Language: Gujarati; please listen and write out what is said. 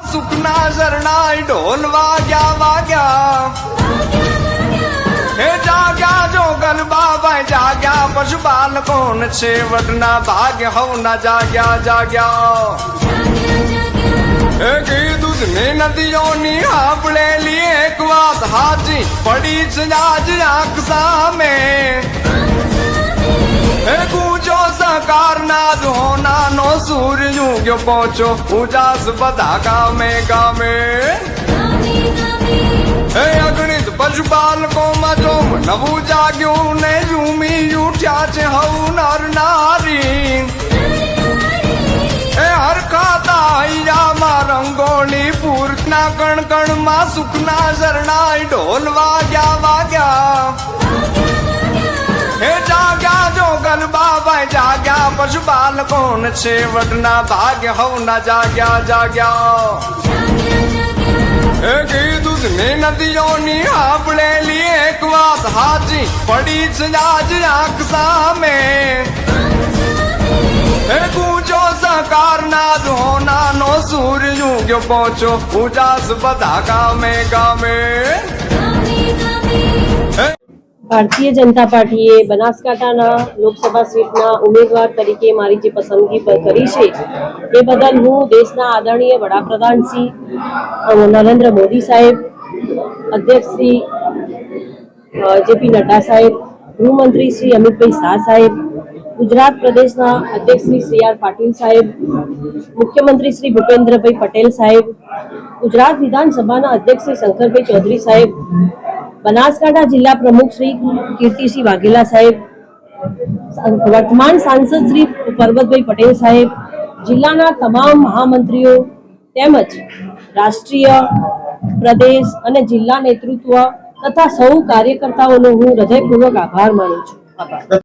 સુખના શરણાઈ ઢોલ વાગ્યા વાગ્યા. હે જાગ્યા જો ગરબા ભાઈ જાગ્યા પશુ બાલકોન છે વટના ભાગ્ય હવના જાગ્યા જાગ્યા. હે કીધું ને નદીઓની સાંભળેલી એક વાત હાજી પડી છે આજ આંખ સામે. હે કૂચો સકાર ના ધોના નો ગયો પહોંચો ઉજાસ બધા ગામે ગામે હે અગણિત પશુ બાલકો માં જો નવું જાગ્યું ને ઝૂમી ઉઠ્યા છે હવ નર નારી હે હરખાતા હૈયામાં રંગોળી પૂરના કણ કણમાં સુખના શરણાઈ ઢોલ વાગ્યા વાગ્યા પશુ બાલકોન છે? વડના ભાગ્ય હવના જાગ્યા જાગ્યા. હે કીધું ને નદીઓની સાંભળેલી એક વાત હાજી, પડી છે આજ આંખ સામે. હે કૂચો સહકાર ના ધોના નો સૂરજ ઉગ્યો પહોંચો ઉજાસ બધા ગામે ગામે. ભારતીય જનતા પાર્ટીએ બનાસકાંઠાના લોકસભા સીટના ઉમેદવાર તરીકે મારી જે પસંદગી કરી છે, એ બદલ હું દેશના આદરણીય વડાપ્રધાન શ્રી નરેન્દ્ર મોદી સાહેબ, અધ્યક્ષ શ્રી જેપી નડ્ડા સાહેબ, ગૃહમંત્રી શ્રી અમિતભાઈ શાહ સાહેબ, ગુજરાત પ્રદેશના અધ્યક્ષ શ્રી સી આર પાટીલ સાહેબ, મુખ્યમંત્રી શ્રી ભૂપેન્દ્રભાઈ પટેલ સાહેબ, ગુજરાત વિધાનસભાના અધ્યક્ષ શ્રી શંકરભાઈ ચૌધરી સાહેબ બનાસકાંઠા જિલ્લા પ્રમુખ શ્રી કીર્તિસિંહ વાઘેલા સાહેબ, વર્તમાન સાંસદ શ્રી પરબતભાઈ પટેલ સાહેબ, જિલ્લાના તમામ મહામંત્રીઓ તેમજ રાષ્ટ્રીય પ્રદેશ અને જિલ્લા નેતૃત્વ તથા સૌ કાર્યકર્તાઓનો હું હૃદયપૂર્વક આભાર માનું છું. આભાર.